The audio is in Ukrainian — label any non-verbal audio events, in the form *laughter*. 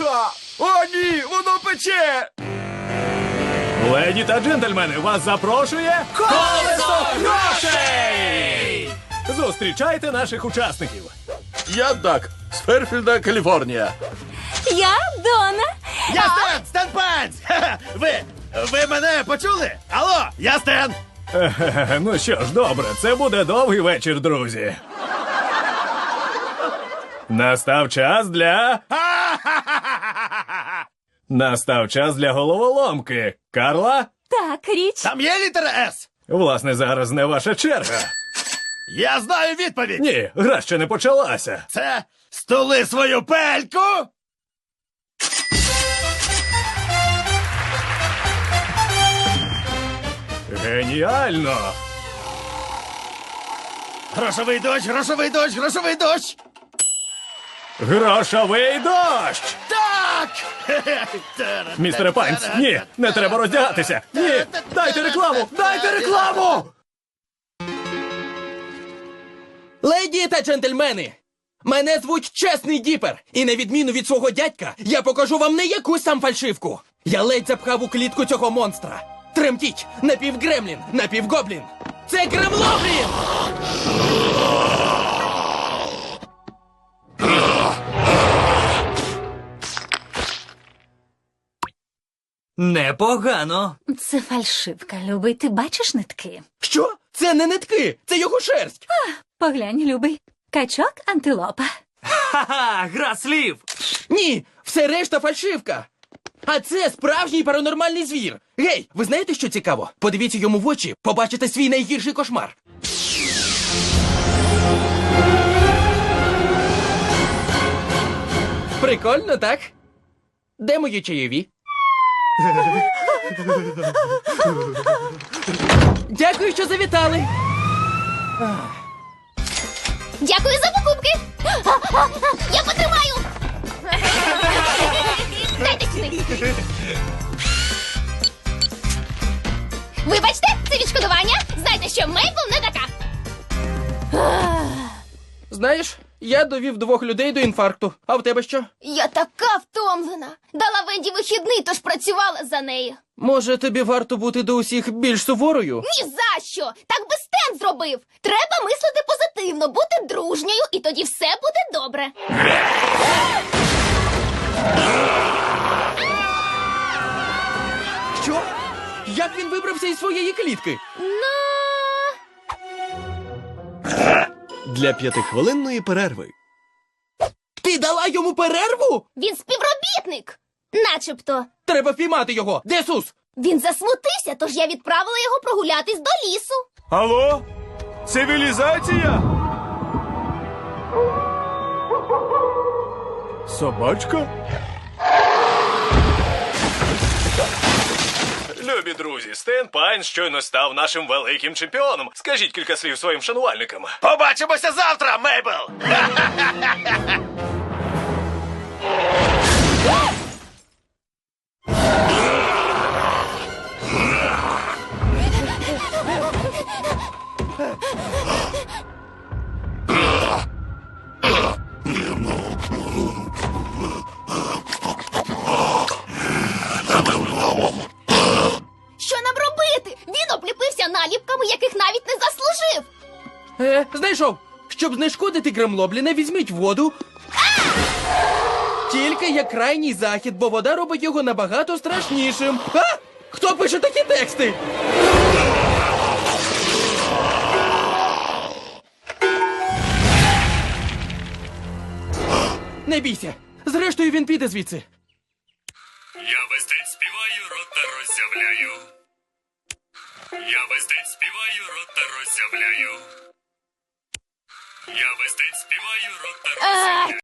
А, О, ні, воно пече! Леді та джентльмени, вас запрошує Колесо грошей! Зустрічайте наших учасників. Я Дак з Ферфілда, Каліфорнія. Я Дона. Я Стен! Стен Пенс! Ви, ви мене почули? Алло, я Стен! Ну що ж, добре, це буде довгий вечір, друзі. Настав час для. Настав час для головоломки. Карла? Так, річ. Там є літера С? Власне, зараз не ваша черга. Я знаю відповідь! Ні, гра ще не почалася. Це стули свою пельку! Геніально! Грошовий дощ, грошовий дощ, грошовий дощ! Грошовий дощ! Містере Пайнс, ні, не треба роздягатися. Ні, дайте рекламу! Дайте рекламу! Леді та джентльмени! Мене звуть Чесний Діпер, і на відміну від свого дядька, я покажу вам не якусь там фальшивку. Я ледь запхав у клітку цього монстра. Тремтіть! Напівгремлін, напівгоблін! Це Гремлоблін! Непогано. Це фальшивка, любий. Ти бачиш нитки? Що? Це не нитки, це його шерсть. Поглянь, любий. Качок антилопа. Ха-ха, гра слів. Ні, все решта фальшивка. А це справжній паранормальний звір. Гей, ви знаєте, що цікаво? Подивіться йому в очі, побачите свій найгірший кошмар. Прикольно, так? Де мої чайові? Дякую, що завітали. Дякую за покупки. Я потримаю. Дайте сюди. Вибачте, це відшкодування. Знайте, що Мейпл не така. Знаєш, я довів двох людей до інфаркту. А в тебе що? Я така втомлена. Дала Венді вихідний, тож працювала за нею. Може, тобі варто бути до усіх більш суворою? Ні за що! Так би Стен зробив. Треба мислити позитивно, бути дружньою, і тоді все буде добре. Що? Як він вибрався із своєї клітки? Ну. Для п'ятихвилинної перерви. Ти дала йому перерву? Він співробітник. Начебто. Треба впіймати його. Де Сус? Він засмутився, тож я відправила його прогулятись до лісу. Алло? Цивілізація? Собачка? Любі друзі, Стен Пайн щойно став нашим великим чемпіоном. Скажіть кілька слів своїм шанувальникам. Побачимося завтра, Мейбл! *laughs* Е, знайшов. Щоб знешкодити Гремлобліна, візьміть воду. Тільки як крайній захід, бо вода робить його набагато страшнішим. А? Хто пише такі тексти? Не бійся. Зрештою, він піде звідси. Я весь день співаю, рота роззявляю. Я весь день співаю, рота роззявляю. Я день співаю, рота роззявляю.